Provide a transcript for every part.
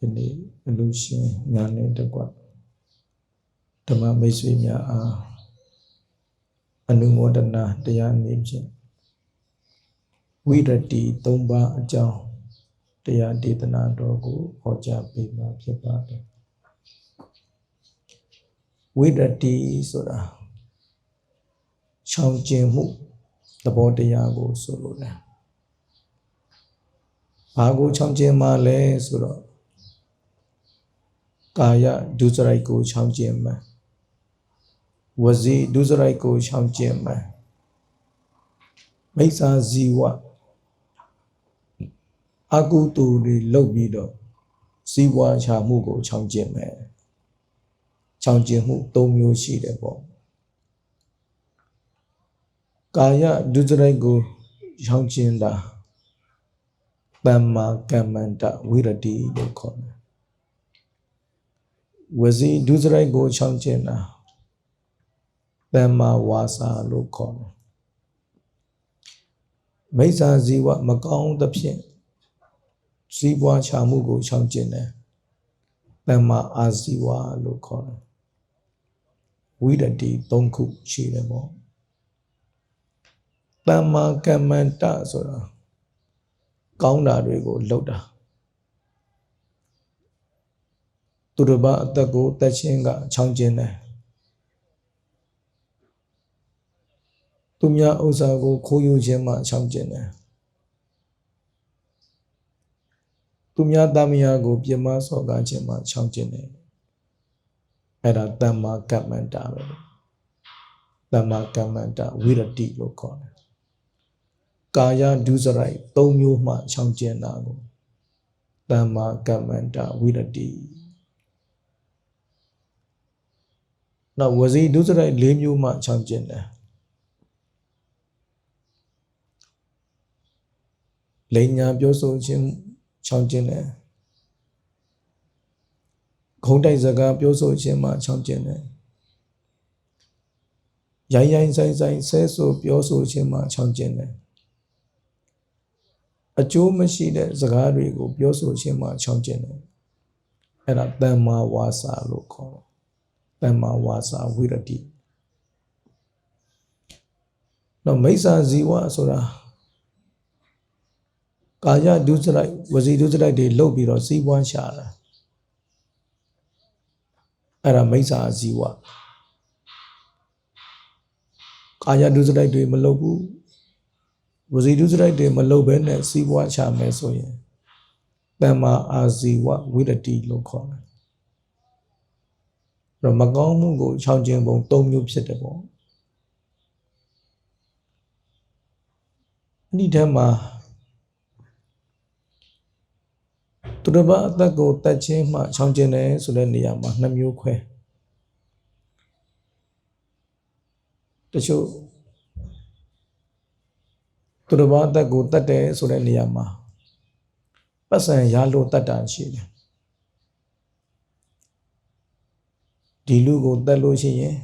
ယနေ့အလူရှင်ညာနဲ့တကွဓမ္မမိတ်ဆွေများအားအနုမောဒနာတရားအနေဖြင့်ဝိရတိ၃ပါးအကြောင်းတရားဒေသနာတော်ကိုဟောကြားပေးမှာဖြစ်ပါတယ်ဝိရတိဆိုတာချောင်ကျင်မှုသဘောတရားကိုဆိုလိုတယ်ဘာကိုချောင်ကျင်မှလဲဆိုတော့ ကာယဒုစရိုက်ကိုချောင်ကျင်မှဝစီဒုစရိုက်ကိုချောင်ကျင်မှမိစ္ဆာဇီဝအကုတူတွေလုပ်ပြီးတော့ဇီဝချာမှုကိုချောင်ကျင်မယ်ချောင်ကျင်မှု၃မျိုးရှိတယ်ပေါ့ကာယဒုစရိုက်ကိုချောင်ကျင်တာတမ္မာကမ္မန္တဝိရတိလို့ခေါ်တယ် ဝစီဒုစရိုက်ကိုချောင်ကျင်တာတမ္မာဝါစာလို့ခေါ်တယ်မိစ္ဆာဇီဝမကောင်းသဖြင့်ဇီဝချာမှုကိုချောင်ကျင်တယ်တမ္မာအာဇီဝလို့ခေါ်တယ်ဝိရတိ၃ခုရှိတယ်ပေါ့တမ္မာကမ္မန္တဆိုတာကောင်းတာတွေကိုလုပ်တာ သူတစ်ပါးအသက်ကိုတက်ချင်းကချောင်းကျင်တယ်သူများဥစ္စာကိုခိုးယူခြင်းမှချောင်းကျင်တယ်သူများတမယာကိုပြမစော်ကားခြင်းမှချောင်းကျင်တယ်အဲ့ဒါတမ္မာကမ္မန္တပဲတမ္မာကမ္မန္တဝိရတိလို့ခေါ်တယ်ကာယဒုစရိုက်၃မျိုးမှချောင်ကျင်တာကိုတမ္မာကမ္မန္တဝိရတိ နောက်ဝစီဒုစရိုက်၄မျိုးမှချောင်ကျင်တယ်လိန်ညာပြောဆိုခြင်းချောင်ကျင်တယ်ခုံးတိုက်စကားပြောဆိုခြင်းမှချောင်ကျင်တယ်ရိုင်းရိုင်းဆိုင်ဆိုင်ဆဲဆိုပြောဆိုခြင်းမှချောင်ကျင်တယ်အကျိုးမရှိတဲ့စကားတွေကို ပြောဆိုခြင်းမှချောင်ကျင်တယ်အဲ့ဒါတမ္မာဝါစာလို့ခေါ်တယ် တမ္မာဝါစာဝိရတိတော့မိစ္ဆာဇီဝဆိုတာကာယဒုစရိုက်ဝစီဒုစရိုက်တွေလုတ်ပြီးတော့စီးပွားရှာတာအဲ့ဒါမိစ္ဆာဇီဝကာယဒုစရိုက်တွေမလုတ်ဘူးဝစီဒုစရိုက်တွေမလုတ်ဘဲနဲ့စီးပွားချမယ်ဆိုရင်တမ္မာအာဇီဝဝိရတိလို့ခေါ်တယ်။ တော့မကောင်းမှုကိုချောင်ကျင်ပုံ၃မျိုးဖြစ်တယ်ပေါ့။အဲ့ဒီထဲမှာသူတစ်ပါးအသက်ကိုတတ်ချင်းမှချောင်ကျင်တယ်ဆိုတဲ့နေရာမှာနှစ်မျိုးခွဲတချို့သူတစ်ပါးအသက်ကိုတတ်တယ်ဆိုတဲ့နေရာမှာပတ်စံရလို့တတ်တာရှိတယ် ဒီလူကိုတတ်လို့ရှိရင်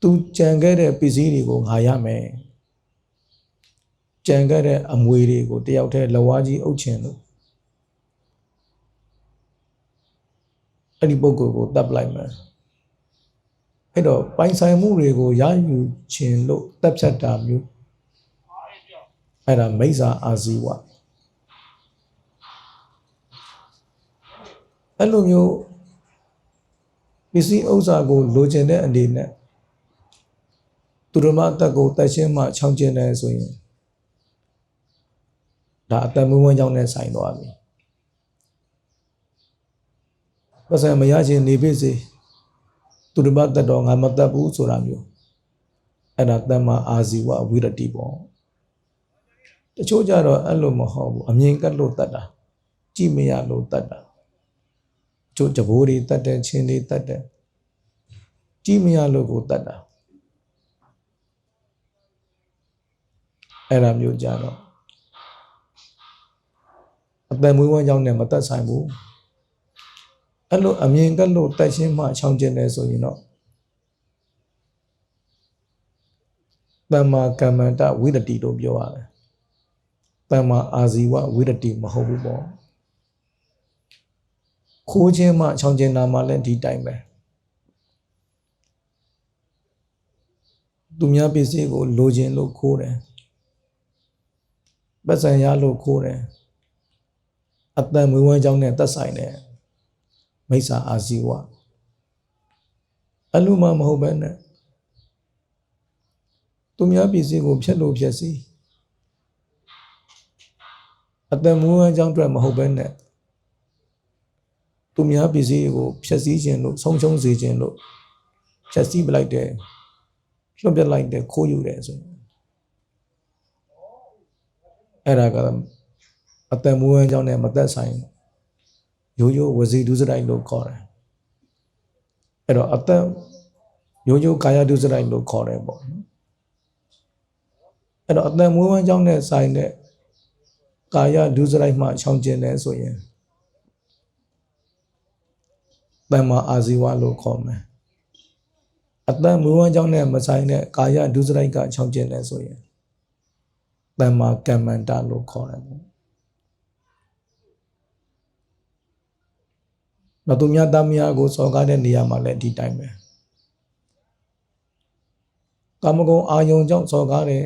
သူကြံခဲ့တဲ့ပစ္စည်းတွေကိုငါရမယ်ကြံခဲ့တဲ့အမွေတွေကိုတယောက်တည်းလဝါကြီးအုပ်ချင်လို့အဲ့ဒီပုဂ္ဂိုလ်ကိုတတ်ပလိုက်မယ်အဲ့တော့ပိုင်ဆိုင်မှုတွေကိုရယူခြင်းလို့တက်ဖြတ်တာမျိုးအဲ့ဒါမိစ္ဆာအာဇီဝအဲ့လိုမျိုး ပစ္စည်းဥစ္စာကိုလိုချင်တဲ့အနေနဲ့သူတို့မအသက်ကိုတက်ရှင်းမှချောင်းကျင်တယ်ဆိုရင်ဒါအသက်မွေးဝမ်းကြောင်းနဲ့ဆိုင်သွားပြီပတ်စံမရခြင်းနေပြီစေသူတို့မတက်တော့ငါမတက်ဘူးဆိုတာမျိုးအဲ့ဒါတမ္မာအာဇီဝဝိရတိပေါ့တချို့ကြတော့အဲ့လိုမဟုတ်ဘူးအမြင်ကတ်လို့တတ်တာကြည့်မရလို့တတ်တာ ကျို့တဘိုးတွေတတ်တယ်ချင်းတွေတတ်တယ်ကြည့်မရလို့ကိုတတ်တာအဲ့ဒါမျိုးကြတော့အပယ်မွေးဝမ်းကြောင်းနဲ့မတတ်ဆိုင်ဘူးအဲ့လိုအမြင်ကလို့တတ်ရှင်းမှချောင်းကျင်တယ်ဆိုရင်တော့တမ္မာကမ္မန္တဝိရတိလို့ပြောရတယ်တမ္မာအာဇီဝဝိရတိမဟုတ်ဘူးပေါ့ ခိုးခြင်းမှချောင်းကျင်တာမှလည်းဒီတိုင်းပဲသူများပစ္စည်းကိုလိုချင်လို့ခိုးတယ်ပတ်စံရလို့ခိုးတယ်အတန်မွေးဝမ်းကြောင်းနဲ့သက်ဆိုင်တယ်မိစ္ဆာအာဇီဝအလိုမှမဟုတ်ပဲနဲ့သူများပစ္စည်းကိုဖျက်လို့ဖျက်စီအတန်မွေးဝမ်းကြောင်းအတွက်မဟုတ်ပဲနဲ့ သူများပစ္စည်းကိုဖျက်ဆီးခြင်းလို့ဆုံးရှုံးစေခြင်းလို့ဖျက်ဆီးပလိုက်တယ်လွတ်ပြလိုက်တယ်ခိုးယူတယ်ဆိုရင်အဲ့ဒါကအတန်မူဝမ်းကြောင့်နဲ့မသက်ဆိုင်ရိုးရိုးဝစီဒုစရိုက်လို့ခေါ်တယ်အဲ့တော့အတန်ရိုးရိုးကာယဒုစရိုက်လို့ခေါ်တယ်ပေါ့နော်အဲ့တော့အတန်မူဝမ်းကြောင့်နဲ့ဆိုင်တဲ့ကာယဒုစရိုက်မှချောင်ကျင်တယ်ဆိုရင် တမ္မာအာဇီဝလို့ခေါ်မယ်အတန်မူဝမ်းကြောင့်နဲ့မဆိုင်တဲ့ကာယဒုစရိုက်ကချောင်ကျင်တယ်ဆိုရင်တမ္မာကမ္မန္တလို့ခေါ်တယ်ပေါ့တော့သူများသားမယားကိုစော်ကားတဲ့နေရာမှာလည်းဒီတိုင်းပဲကာမဂုဏ်အာယုံကြောင့်စော်ကားတယ်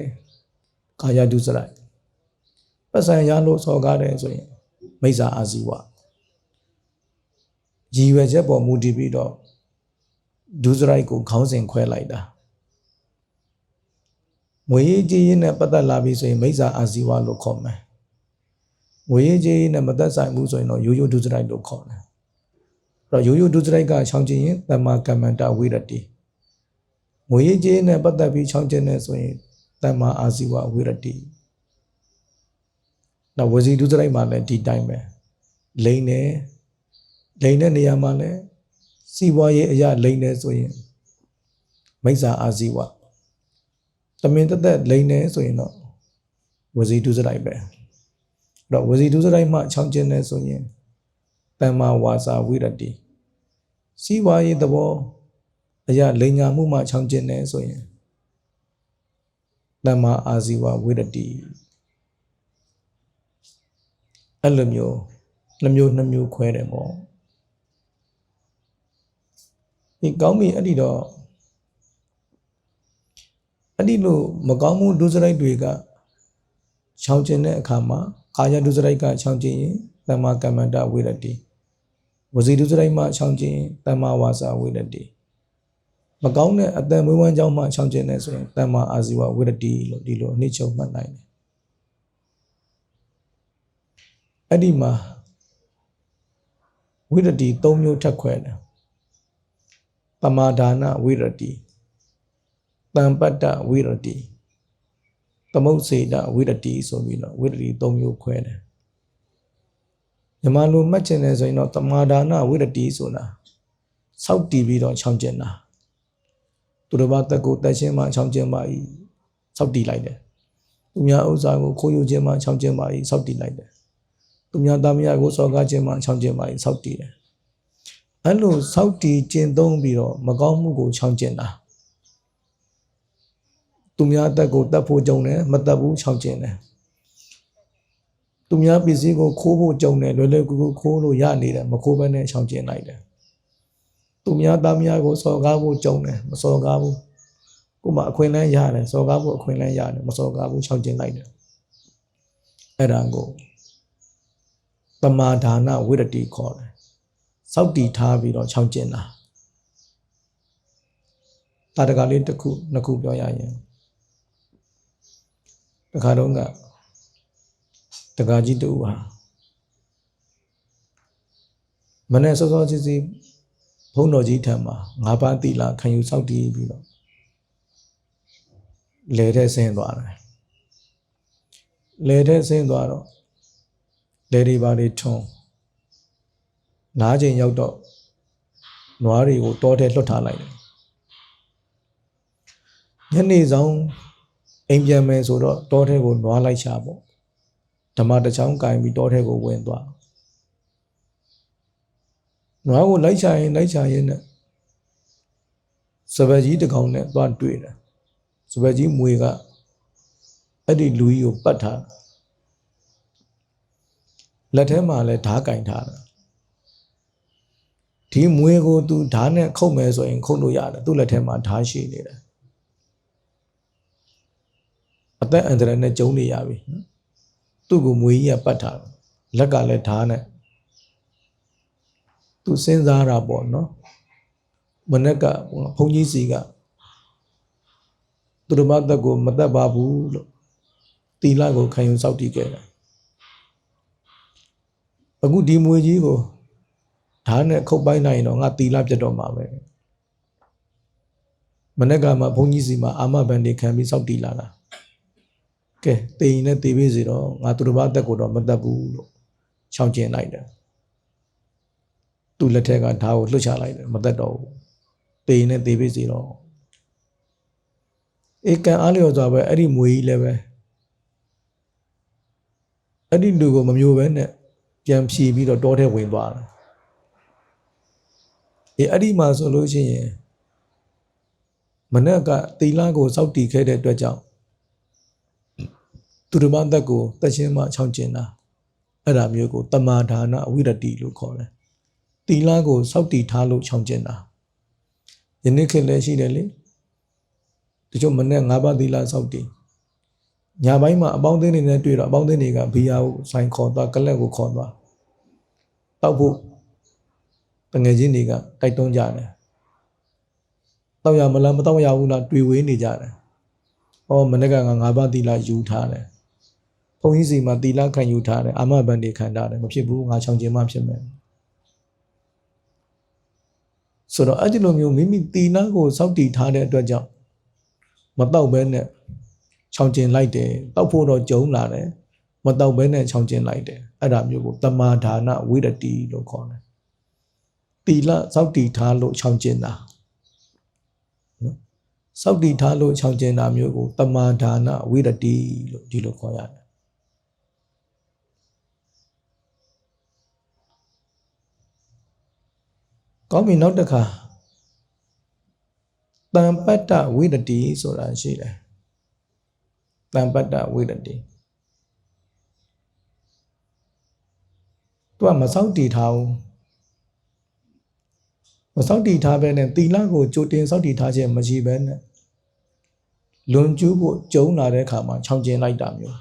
ကာယဒုစရိုက်ပတ်စံရလို့စော်ကားတယ်ဆိုရင်မိစ္ဆာအာဇီဝ ရည်ရွယ်ချက်ပေါ်မူတည်ပြီးတော့ဒုစရိုက်ကိုခေါင်းစဉ်ခွဲလိုက်တာငွေရေးကြေးရေးနဲ့ပတ်သက်လာပြီဆိုရင်မိစ္ဆာအာဇီဝလို့ခေါ်မယ်ငွေရေးကြေးရေးနဲ့မသက်ဆိုင်ဘူးဆိုရင်တော့ရိုးရိုးဒုစရိုက်လို့ခေါ်တယ်အဲ့တော့ရိုးရိုးဒုစရိုက်ကချောင်းကျင်ရင်တမ္မာကမ္မန္တဝိရတိငွေရေးကြေးနဲ့ပတ်သက်ပြီးချောင်းကျင်နေဆိုရင်တမ္မာအာဇီဝဝိရတိနောက်ဝစီဒုစရိုက်မှာလည်းဒီတိုင်းပဲလိန်နေ လိန်တဲ့နေရာမှာလည်းစီးပွားရေးအရာလိန်နေဆိုရင်မိစ္ဆာအာဇီဝတမင်တက်တက်လိန်နေဆိုရင်တော့ဝစီဒုစရိုက်ပဲအဲ့တော့ဝစီဒုစရိုက်မှချောင်းကျင်နေဆိုရင်တမ္မာဝါစာဝိရတိစီးပွားရေးသဘောအရာလိန်ညာမှုမှချောင်းကျင်နေဆိုရင်တမ္မာအာဇီဝဝိရတိအဲ့လိုမျိုးနှမျိုးနှမျိုးခွဲတယ်ပေါ့ ဒီကောင်းပြီအဲ့ဒီတော့အဲ့ဒီလိုမကောင်းမှုဒုစရိုက်တွေကချောင်းကျင်တဲ့အခါမှာကာယဒုစရိုက်ကချောင်းကျင်ရင်တမ္မာကမ္မန္တဝိရတိဝစီဒုစရိုက်မှချောင်းကျင်ရင်တမ္မာဝါစာဝိရတိမကောင်းတဲ့အတန်မွေးဝမ်းကြောင်းမှချောင်းကျင်နေဆိုရင်တမ္မာအာဇီဝဝိရတိလို့ဒီလိုအနှစ်ချုပ်မှတ်နိုင်တယ်အဲ့ဒီမှာဝိရတိ၃မျိုးထပ်ခွဲတယ် ပမာဒါနဝိရတိတံပတ္တဝိရတိသမုတ်စေတဝိရတိဆိုပြီးတော့ဝိရတိ၃မျိုးခွဲတယ်မြန်မာလိုမှတ်ချင်တယ်ဆိုရင်တော့တမာဒါနဝိရတိဆိုတာစောက်တီးပြီးတော့ချောင်းကျင်တာသူတစ်ပါးတက်ကိုတက်ရှင်းမှချောင်းကျင်ပါ၏စောက်တီးလိုက်တယ်သူများဥစ္စာကိုခိုးယူခြင်းမှချောင်းကျင်ပါ၏စောက်တီးလိုက်တယ်သူများသားမယားကိုစော်ကားခြင်းမှချောင်းကျင်ပါ၏စောက်တီးတယ် အဲ့လိုစောက်တီးကျင့်သုံးပြီးတော့မကောင်းမှုကိုချောင်းကျင်တာသူများအသက်ကိုတတ်ဖို့ကြုံတယ်မတတ်ဘူးချောင်းကျင်တယ်သူများပစ္စည်းကိုခိုးဖို့ကြုံတယ်လွယ်လွယ်ကူကူခိုးလို့ရနေတယ်မခိုးဘဲနဲ့ချောင်းကျင်လိုက်တယ်သူများသားများကိုစော်ကားဖို့ကြုံတယ်မစော်ကားဘူးကိုမအခွင့်အလမ်းရတယ်စော်ကားဖို့အခွင့်အလမ်းရတယ်မစော်ကားဘူးချောင်းကျင်လိုက်တယ်အဲ့ဒါကိုပမာဒါနဝိရတိခေါ်တယ် စောက်တီထားပြီးတော့ချောင်းကျင်တာတာတကလေးတစ်ခုနှစ်ခုပြောရရင်တခါတော့ကတကာကြီးတူဟာမနေ့စောစောစီစီဘုန်းတော်ကြီးထံမှာငါးပါးတိလာခံယူစောက်တည်ပြီးတော့လဲတဲ့ဆင်းသွားတယ်လဲတဲ့ဆင်းသွားတော့လဲတွေပါတွေထုံ နားချိန်ရောက်တော့နွားတွေကိုတောထဲလွတ်ထားလိုက်တယ်ညနေဆောင်အိမ်ပြန်မယ်ဆိုတော့တောထဲကိုနွားလိုက်ရှာပေါ့ဓမ္မတစ်ချောင်းကင်ပြီးတောထဲကိုဝင်သွားနွားကိုလိုက်ရှာရင်လိုက်ရှာရင်နဲ့စပယ်ကြီးတစ်ကောင်နဲ့သွားတွေ့တယ်စပယ်ကြီးမွေကအဲ့ဒီလူကြီးကိုပတ်ထားလက်ထဲမှာလည်းဓားကင်ထားတာ ဒီမွေကို तू ဓာတ်နဲ့ခုတ်မယ်ဆိုရင် ခုတ်လို့ရတယ်သူ့လက်ထဲမှာဓာတ်ရှိနေတယ်အသက်အန္တရာယ်နဲ့ကြုံနေရပြီနော်သူ့ကိုမွေကြီးကပတ်ထားတယ်လက်ကလည်းဓာတ်နဲ့သူစဉ်းစားတာပေါ့နော်မနေ့ကဘုန်းကြီးစီကသူတို့မသက်ကိုမသက်ပါဘူးလို့တီလာကိုခံယူစောက်တည်ခဲ့တယ်အခုဒီမွေကြီးကို ဓာတ်နဲ့ခုတ်ပိုင်းနိုင်တော့ငါတီလာပြတ်တော့မှာပဲမနေ့ကမှဘုန်းကြီးစီမှာအာမဘန်တွေခံပြီးစောက်တည်လာတာကဲတေရင်နဲ့တေပေးစီတော့ငါသူတို့ဘာသက်ကိုတော့မသက်ဘူးလို့ချောင်းကျင်လိုက်တယ်သူ့လက်ထက်ကဓာတ်ကိုလွှတ်ချလိုက်တယ်မသက်တော့ဘူးတေရင်နဲ့တေပေးစီတော့ဧကန်အားလျော်စွာပဲအဲ့ဒီမွေကြီးလည်းပဲအဲ့ဒီလူကိုမမျိုးပဲနဲ့ပြန်ဖြီးပြီးတော့တောထဲဝင်သွားတယ် အေးအဲ့ဒီမှာဆိုလို့ရှိရင်မနေ့ကတီလာကိုစောက်တီခဲ့တဲ့အတွက်ကြောင့်သူဓမ္မသက်ကိုတက်ချင်းမှချောင်းကျင်တာအဲ့ဒါမျိုးကိုတမာဒါနဝိရတိလို့ခေါ်တယ်တီလာကိုစောက်တီထားလို့ချောင်းကျင်တာယနေ့ခေတ်လည်းရှိတယ်လေတချို့မနေ့၅ပါးသီလစောက်တည်ညာပိုင်းမှာအပေါင်းအသင်းတွေနဲ့တွေ့တော့အပေါင်းအသင်းတွေကဘီယာကိုဆိုင်ခေါ်သွားကလက်ကိုခေါ်သွားတောက်ဖို့တ ငယ်ချင်းတွေကတိုက်တွန်းကြတယ်တောက်ရမလားမတောက်ရဘူးလားတွေ့ဝေးနေကြတယ်ဟောမနေ့ကငါ၅ပါးသီလယူထားတယ်ဘုန်းကြီးစီမှာသီလခံယူထားတယ်အာမဘန်တွေခံထားတယ်မဖြစ်ဘူးငါချောင်ကျင်မှဖြစ်မယ်ဆိုတော့အဲ့ဒီလိုမျိုးမိမိသီလကိုစောင့်တည်ထားတဲ့အတွက်ကြောင့်မတောက်ဘဲနဲ့ချောင်ကျင်လိုက်တယ်တောက်ဖို့တော့ကြုံလာတယ်မတောက်ဘဲနဲ့ချောင်ကျင်လိုက်တယ်အဲ့ဒါမျိုးကိုတမာဒါနဝိရတိလို့ခေါ်တယ် တီလစောက်တီထားလို့ချောင်ကျင်တာနော်စောက်တီထားလို့ချောင်ကျင်တာမျိုးကိုတမာဒါနဝိရတိလို့ဒီလိုခေါ်ရတယ်ကောင်းပြီနောက်တစ်ခါတံပတ္တဝိတတိဆိုတာရှိတယ်တံပတ္တဝိတတိသူကမစောက်တည်ထားဘူး မစောက်တည်ထားပဲနဲ့တီလာကိုကြိုတင်စောက်တည်ထားခြင်းမရှိပဲနဲ့လွန်ကျူးဖို့ကြုံလာတဲ့အခါမှာခြောင်ကျင်လိုက်တာမျိုး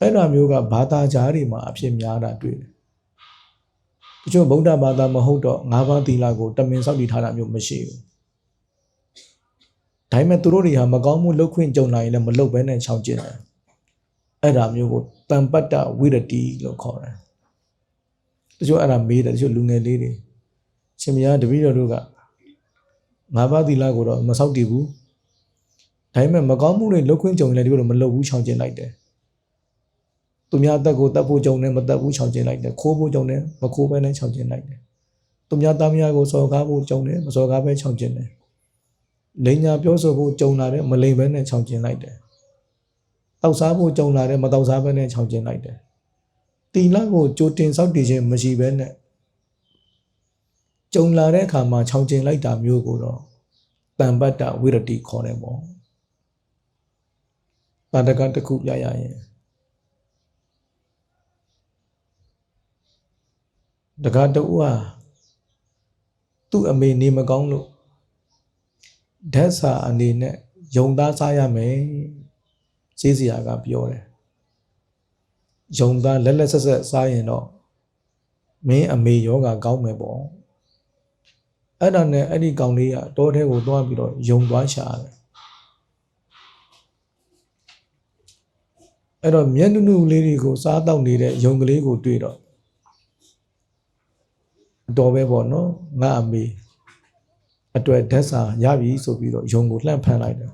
အဲ့ဒါမျိုးကဘာသာကြားတွေမှာအဖြစ်များတာတွေ့တယ်တချို့ဗုဒ္ဓဘာသာမဟုတ်တော့၅ပါးသီလကိုတမင်စောင့်တည်ထားတာမျိုးမရှိဘူးဒါပေမဲ့သူတို့တွေဟာမကောင်းမှုလုပ်ခွင့်ကြုံလာရင်လည်းမလုပ်ဘဲနဲ့ချောင်ကျင်တယ်အဲ့ဒါမျိုးကိုတံပတ္တဝိရတိလို့ခေါ်တယ် တချို့အဲ့ဒါမေးတယ်တချို့လူငယ်လေးတွေရှင်မယားတပည့်တော်တို့ကငါးပါးသီလကိုတော့မစောင့်တည်ဘူးဒါပေမဲ့မကောင်းမှုတွေလုပ်ခွင့်ကြုံရင်လည်းဒီလိုမလုပ်ဘူးချောင်ကျင်လိုက်တယ်သူများအသက်ကိုတတ်ဖို့ကြုံတယ်မတတ်ဘူးချောင်ကျင်လိုက်တယ်ခိုးဖို့ကြုံတယ်မခိုးဘဲနဲ့ချောင်ကျင်လိုက်တယ်သူများသားမယားကိုစော်ကားဖို့ကြုံတယ်မစော်ကားဘဲချောင်ကျင်တယ်လိန်ညာပြောဆိုဖို့ကြုံလာတယ်မလိန်ဘဲနဲ့ချောင်ကျင်လိုက်တယ်တောက်စားဖို့ကြုံလာတယ်မတောက်စားဘဲနဲ့ချောင်ကျင်လိုက်တယ် တီလာကိုကြိုတင်စောက်တည်ခြင်းမရှိဘဲနဲ့ကြုံလာတဲ့အခါမှာချောင်ကျင်လိုက်တာမျိုးကိုတော့တံပတ္တဝိရတိခေါ်တယ်ပေါ့တာတကတစ်ခုပြရရင်တကားတူဟာသူ့အမေနေမကောင်းလို့ဓာတ်စာအနေနဲ့ယုံသားစားရမယ်ဈေးစရာကပြောတယ် ယုံသားလက်လက်ဆက်ဆက်စားရင်တော့မင်းအမေယောဂကောင်းမယ်ပေါ့အဲ့ဒါနဲ့အဲ့ဒီကောင်လေးကတောထဲကိုသွားပြီးတော့ယုံသွားရှာတယ်အဲ့တော့မျက်နှုနှုလေးတွေကိုစားတော့နေတဲ့ယုံကလေးကိုတွေ့တော့အတော်ပဲပေါ့နော်ငါအမေအတွက်ဓာတ်စာရပြီဆိုပြီးတော့ယုံကိုလှန့်ဖန်လိုက်တယ်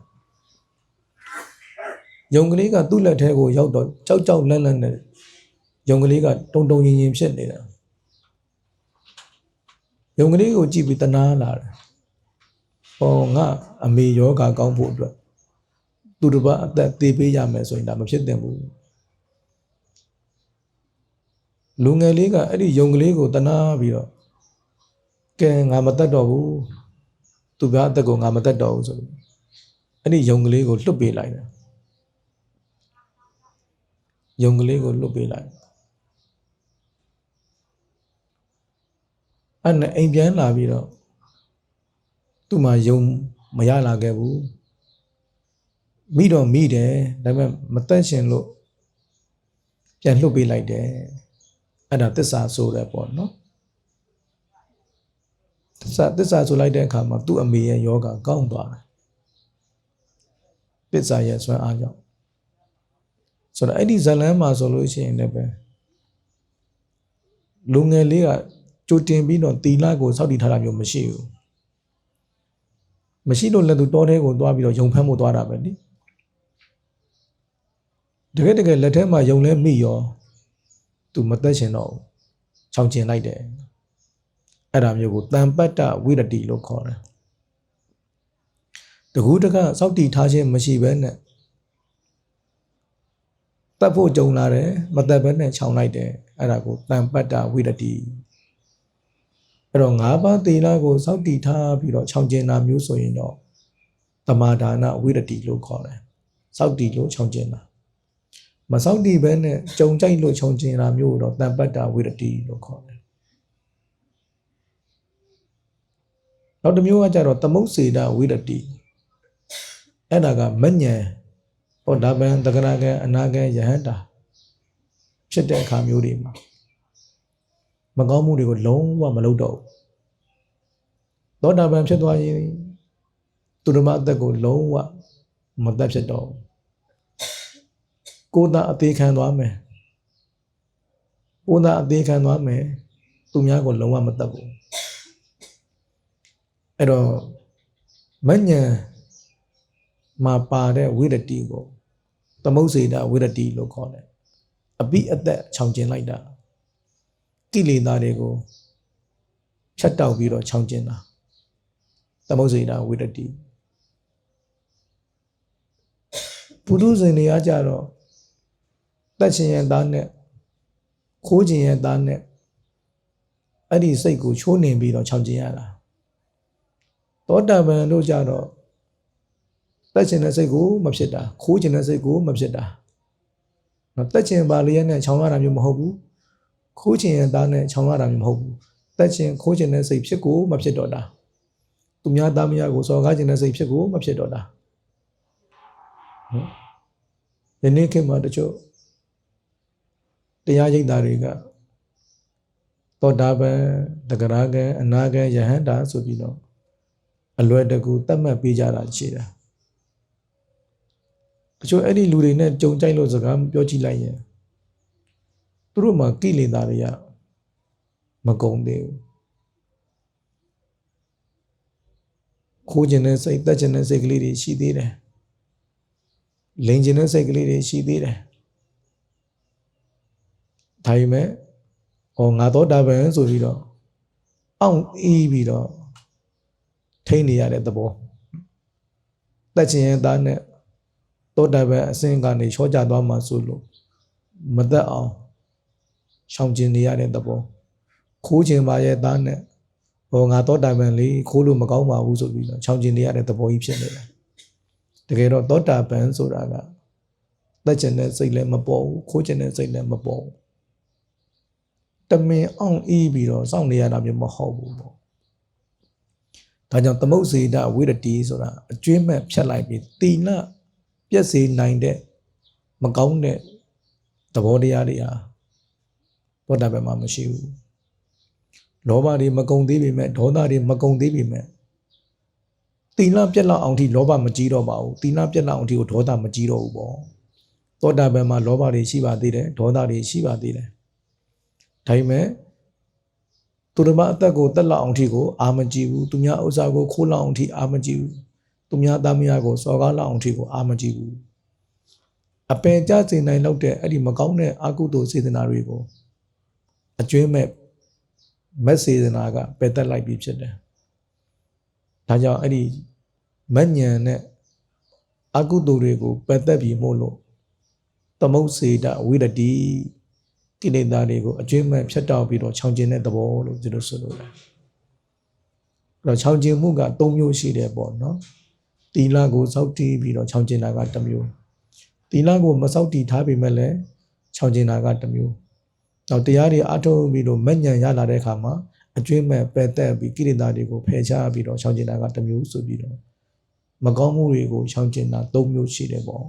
ယုံကလေးကသူ့လက်ထဲကိုရောက်တော့ကြောက်ကြောက်လန့်လန့်နဲ့ယုံကလေးကတုံတုံရင်ရင်ဖြစ်နေတာယုံကလေးကိုကြည့်ပြီးတနာလာတယ်ဟောငါအမေယောဂကောင်းဖို့အတွက်သူတစ်ပါးအသက်သေးပေးရမယ်ဆိုရင်ဒါမဖြစ်သင့်ဘူးလူငယ်လေးကအဲ့ဒီယုံကလေးကိုတနာပြီးတော့ကဲငါမတတ်တော့ဘူးသူကအသက်ကိုငါမတတ်တော့ဘူးဆိုပြီးအဲ့ဒီယုံကလေးကိုလွတ်ပေးလိုက်တယ် ယုံကလေးကိုလွတ်ပေးလိုက်အဲ့နဲ့အိမ်ပြန်လာပြီးတော့သူ့မှာယုံမရလာခဲ့ဘူးမိတော့မိတယ်ဒါပေမဲ့မတက်ရှင်လို့ပြန်လှုပ်ပေးလိုက်တယ်အဲ့ဒါသစ္စာဆိုတယ်ပေါ့နော်သစ္စာသစ္စာဆိုလိုက်တဲ့အခါမှာသူ့အမေရဲ့ယောဂကောင်းသွားတယ်သစ္စာရဲ့ဆွမ်းအားကြောင့် ဆိုတော့အဲ့ဒီဇလန်းမှာဆိုလို့ရှိရင်လည်းပဲလူငယ်လေးကကြိုတင်ပြီးတော့တီလာကိုစောက်တည်ထားတာမျိုးမရှိဘူးမရှိလို့လည်းသူတောထဲကိုသွားပြီးတော့ယုံဖမ်းမှုသွားတာပဲနိတကယ်တကယ်လက်ထဲမှာယုံလဲမိရောသူမသက်ရှင်တော့ဘူးချောင်ကျင်လိုက်တယ်အဲ့ဒါမျိုးကိုတန်ပတ်တဝိရတိလို့ခေါ်တယ်တကူးတကစောက်တည်ထားခြင်းမရှိဘဲနဲ့ တတ်ဖို့ကြုံလာတယ်မတတ်ဘဲနဲ့ခြောင်လိုက်တယ်အဲ့ဒါကိုတန်ပတ်တဝိရတိအဲ့တော့၅ပါးသီလကိုစောက်တည်ထားပြီးတော့ခြောင်ကျင်တာမျိုးဆိုရင်တော့တမာဒါနဝိရတိလို့ခေါ်တယ်စောက်တည်လို့ခြောင်ကျင်တာမစောက်တည်ဘဲနဲ့ကြုံကြိုက်လို့ခြောင်ကျင်တာမျိုးကိုတော့တန်ပတ်တဝိရတိလို့ခေါ်တယ်နောက်တစ်မျိုးကကြတော့သမုတ်စေတဝိရတိအဲ့ဒါကမညံ ဟောဒါပန်တဂရကံအနာကံယဟန္တာဖြစ်တဲ့အခါမျိုးတွေမှာမကောင်းမှုတွေကိုလုံးဝမလုပ်တော့ဘူးသောတာပန်ဖြစ်သွားရင်သူဓမ္မအသက်ကိုလုံးဝမသက်ဖြစ်တော့ဘူးကိုယ်သာအသေးခံသွားမယ်ကိုယ်သာအသေးခံသွားမယ်သူများကိုလုံးဝမသက်ဘူးအဲ့တော့မညံ မှာပါတဲ့ဝိရတိကိုသမုတ်စေတာဝိရတိလို့ခေါ်တယ်အပိအသက်ခြောင်ကျင်လိုက်တာကိလေသာတွေကိုဖြတ်တောက်ပြီးတော့ခြောင်ကျင်တာသမုတ်စေတာဝိရတိပုရုဇဉ်တွေကကြတော့တက်ရှင်ရဲ့သားနဲ့ခိုးခြင်းရဲ့သားနဲ့အဲ့ဒီစိတ်ကိုချိုးနှင်ပြီးတော့ခြောင်ကျင်ရတာသောတာပန်တို့ကြတော့ တက်ခြင်းတဲ့စိတ်ကိုမဖြစ်တာခိုးခြင်းတဲ့စိတ်ကိုမဖြစ်တာနော်တက်ခြင်းပါလျက်နဲ့ခြောင်ရတာမျိုးမဟုတ်ဘူးခိုးခြင်းရဲ့သားနဲ့ခြောင်ရတာမျိုးမဟုတ်ဘူးတက်ခြင်းခိုးခြင်းတဲ့စိတ်ဖြစ်ကိုမဖြစ်တော့တာသူများသားမယားကိုစော်ကားခြင်းတဲ့စိတ်ဖြစ်ကိုမဖြစ်တော့တာနော်ယနေ့ခေတ်မှာတချို့တရားရိပ်သားတွေကသောတာပန်တဂရကံအနာကံယဟန္တာဆိုပြီးတော့အလွယ်တကူတတ်မှတ်ပေးကြတာရှိတာတ ချို့အဲ့ဒီလူတွေနဲ့ကြုံကြိုက်လို့စကားပြောကြည့်လိုက်ရင်သူတို့မှာကိလေသာတွေကမကုန်သေးဘူးခိုးခြင်းနဲ့စိတ်တက်ခြင်းနဲ့စိတ်ကလေးတွေရှိသေးတယ်လိန်ခြင်းနဲ့စိတ်ကလေးတွေရှိသေးတယ်ဒါပေမဲ့ဟောငါတော့တာပန်ဆိုပြီးတော့အောင်အီးပြီးတော့ထိနေရတဲ့သဘောတက်ခြင်းရဲ့သားနဲ့ တောတာပန်အစင်ကနေချောကြသွားမှဆိုလို့မသက်အောင်ရှောင်ကျင်နေရတဲ့သဘောခိုးခြင်းပါရဲ့သားနဲ့ဟောငါတောတာပန်လေးခိုးလို့မကောင်းပါဘူးဆိုပြီးတော့ချောင်ကျင်နေရတဲ့သဘောကြီးဖြစ်နေတယ်တကယ်တော့တောတာပန်ဆိုတာကတက်ခြင်းတဲ့စိတ်လည်းမပေါ်ဘူးခိုးခြင်းတဲ့စိတ်လည်းမပေါ်ဘူးတမင်အောင်အီးပြီးတော့စောင့်နေရတာမျိုးမဟုတ်ဘူးပေါ့ဒါကြောင့်သမုတ်စေတဝိရတိဆိုတာအကျွင်းမဲ့ဖြတ်လိုက်ပြီးတိလ ပြက်စေနိုင်တဲ့မကောင်းတဲ့သဘောတရားတွေဟာသောတာပန်မှာမရှိဘူးလောဘတွေမကုံသေးပေမဲ့ဒေါသတွေမကုံသေးပေမဲ့တိလပြက်လောက်အောင်ထိလောဘမကြီးတော့ပါဘူးတိလပြက်လောက်အောင်ထိကိုဒေါသမကြီးတော့ဘူးပေါ့သောတာပန်မှာလောဘတွေရှိပါသေးတယ်ဒေါသတွေရှိပါသေးတယ်ဒါပေမဲ့သူတို့မအသက်ကိုတက်လောက်အောင်ထိကိုအာမကြည့်ဘူးသူများဥစ္စာကိုခိုးလောက်အောင်ထိအာမကြည့်ဘူး သူများသားမယားကိုစော်ကားလောက်အောင်ထိကိုအာမကြည့်ဘူးအပင်ကြစေနိုင်လောက်တဲ့အဲ့ဒီမကောင်းတဲ့အကုသိုလ်စေတနာတွေကိုအကျွင်းမဲ့မက်စေတနာကပယ်တက်လိုက်ပြီးဖြစ်တယ်ဒါကြောင့်အဲ့ဒီမညံနဲ့အကုသိုလ်တွေကိုပယ်တက်ပြီးမို့လို့သမုတ်စေတဝိရတိကိလေသာတွေကိုအကျွမ်းမဲ့ဖြတ်တောက်ပြီးတော့ခြောင်ကျင်တဲ့သဘောလို့ကျွန်တော်ဆိုလိုတယ်အဲ့တော့ခြောင်ကျင်မှုက၃မျိုးရှိတယ်ပေါ့နော် တီလာကိုစောက်တီးပြီးတော့ခြောင်ကျင်တာကတစ်မျိုးတီလာကိုမစောက်တီးထားပေမဲ့လည်းခြောင်ကျင်တာကတစ်မျိုးနောက်တရားတွေအထုတ်ပြီးတော့မညံရလာတဲ့အခါမှာအကျွင့်မဲ့ပယ်တက်ပြီးကိရိတာတွေကိုဖယ်ရှားပြီးတော့ရှောင်ကျင်တာကတစ်မျိုးဆိုပြီးတော့မကောင်းမှုတွေကိုရှောင်ကျင်တာ၃မျိုးရှိတယ်ပေါ့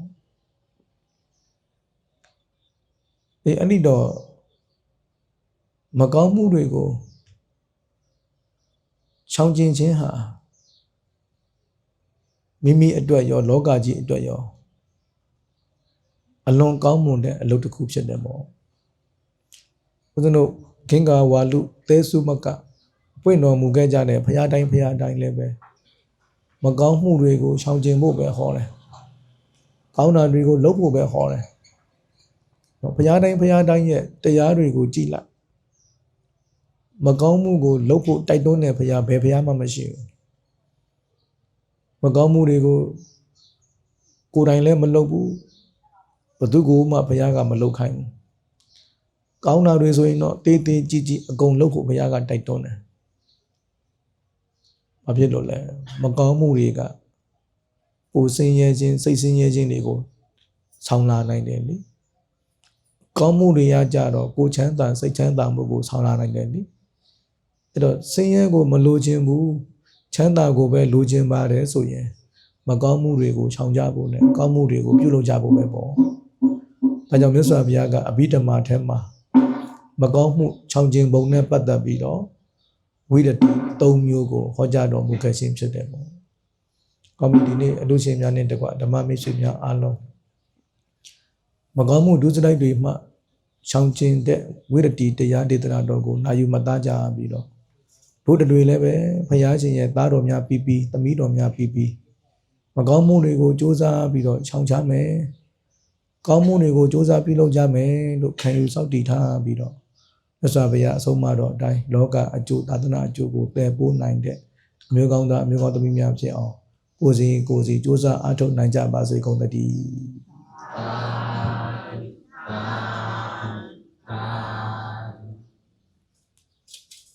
အဲအဲ့ဒီတော့မကောင်းမှုတွေကိုရှောင်ကျင်ခြင်းဟာ မိမိအတွက်ရောလောကကြီးအတွက်ရောအလွန်ကောင်းမွန်တဲ့အလုပ်တစ်ခုဖြစ်တယ်ပေါ့ဦးဇင်းတို့ဂင်္ဂါဝါလူသဲစုမကပွင့်တော်မူခဲ့ကြတဲ့ဘုရားတိုင်းဘုရားတိုင်းလည်းပဲမကောင်းမှုတွေကိုရှောင်ကျင်ဖို့ပဲဟောတယ်ကောင်းတာတွေကိုလုပ်ဖို့ပဲဟောတယ်နော်ဘုရားတိုင်းဘုရားတိုင်းရဲ့တရားတွေကိုကြည်လိုက်မကောင်းမှုကိုလုပ်ဖို့တိုက်တွန်းတဲ့ဘုရားဘယ်ဘုရားမှမရှိဘူး မကောင်းမှုတွေကိုကိုယ်တိုင်လည်းမလုပ်ဘူးဘသူကိုမှဘုရားကမလုပ်ခိုင်းဘူးကောင်းတာတွေဆိုရင်တော့တေးသေးကြီးကြီးအကုန်လုပ်ဖို့ဘုရားကတိုက်တွန်းတယ်ဘာဖြစ်လို့လဲမကောင်းမှုတွေကကိုယ်ဆင်းရဲခြင်းစိတ်ဆင်းရဲခြင်းတွေကိုဆောင်းလာနိုင်တယ်လေကောင်းမှုတွေရကြတော့ကိုယ်ချမ်းသာစိတ်ချမ်းသာမှုကိုဆောင်းလာနိုင်တယ်လေအဲ့တော့ဆင်းရဲကိုမလိုချင်ဘူး ချမ်းသာကိုပဲလိုချင်ပါတယ်ဆိုရင်မကောင်းမှုတွေကိုရှောင်ကြဖို့နဲ့ကောင်းမှုတွေကိုပြုလုပ်ကြဖို့ပဲပေါ့။ဒါကြောင့်မြတ်စွာဘုရားကအဘိဓမ္မာထဲမှာမကောင်းမှုချောင်ကျင်ပုံနဲ့ပတ်သက်ပြီးတော့ဝိရတိ၃မျိုးကိုဟောကြားတော်မူခဲ့ခြင်းဖြစ်တယ်ပေါ့။ကောင်းပြီဒီနေ့အလူရှင်များနဲ့တကွဓမ္မမိတ်ဆွေများအားလုံးမကောင်းမှုဒုစရိုက်တွေမှချောင်ကျင်တဲ့ဝိရတိတရားဒေသနာတော်ကိုနာယူမသားကြပြီးတော့ ဘုဒ္ဓတွေလည်းပဲဘုရားရှင်ရဲ့သားတော်များပြီးပြီးသမီးတော်များပြီးပြီးမကောင်းမှုတွေကိုစ조사ပြီးတော့ချောင်ချမယ်ကောင်းမှုတွေကိုစ조사ပြုလုပ်ကြမယ်လို့ခံယူစောင့်တည်ထားပြီးတော့မြတ်စွာဘုရားအဆုံးအမတော်အတိုင်းလောကအကျိုးသာသနာအကျိုးကိုပယ်ပိုးနိုင်တဲ့အမျိုးကောင်းသားအမျိုးကောင်းသမီးများဖြစ်အောင်ကိုယ်စီကိုယ်စီစ조사အားထုတ်နိုင်ကြပါစေကုန်သတည်း